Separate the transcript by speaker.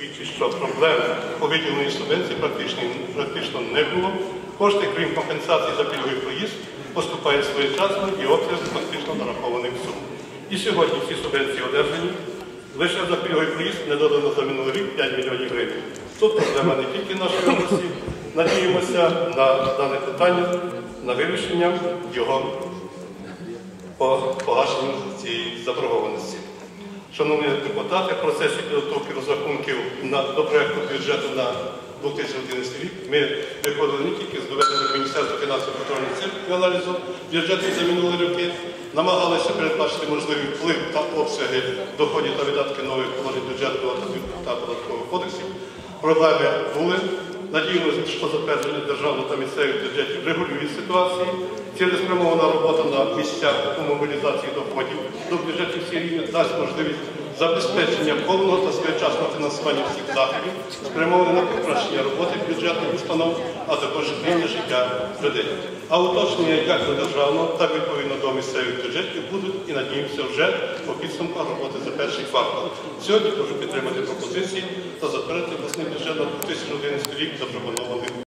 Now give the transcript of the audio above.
Speaker 1: які свідчать, що проблем по виділенні субвенції практично, практично не було. Кошти, крім компенсації за пільговий проїзд, поступають своєчасно і обсяг фактично нарахованих сум. І сьогодні всі субвенції одержані. Лише за пільговий проїзд не додано за минулий рік 5 мільйонів гривень. Тут проблема не тільки нашої області. Надіємося на дане питання, на вирішення його по погашенню цієї заборгованості. Шановні депутати, в процесі підготовки розрахунків до проєкту бюджету на 2011 рік ми виходили не тільки з доведених Міністерства фінансів контрольних цифр аналізу бюджету за минулі роки, намагалися передбачити можливий вплив та обсяги доходів та видатки нових положень бюджетного та податкових кодексів. Проблеми були. Надіємося, що затвердження державного та місцевих бюджетів регулює ситуацію. Цілеспрямована робота на місцях по мобілізації доходів до бюджетів всі дасть можливість забезпечення повного та своєчасного фінансування всіх заходів, спрямованих на покращення роботи бюджетних установ, а також рівня життя людей. А уточнення як до державного, так відповідно до місцевих бюджетів будуть і надіємося вже по підсумках роботи за перший квартал. Сьогодні прошу підтримати пропозиції та затвердити власний бюджет на 2011 рік запропонований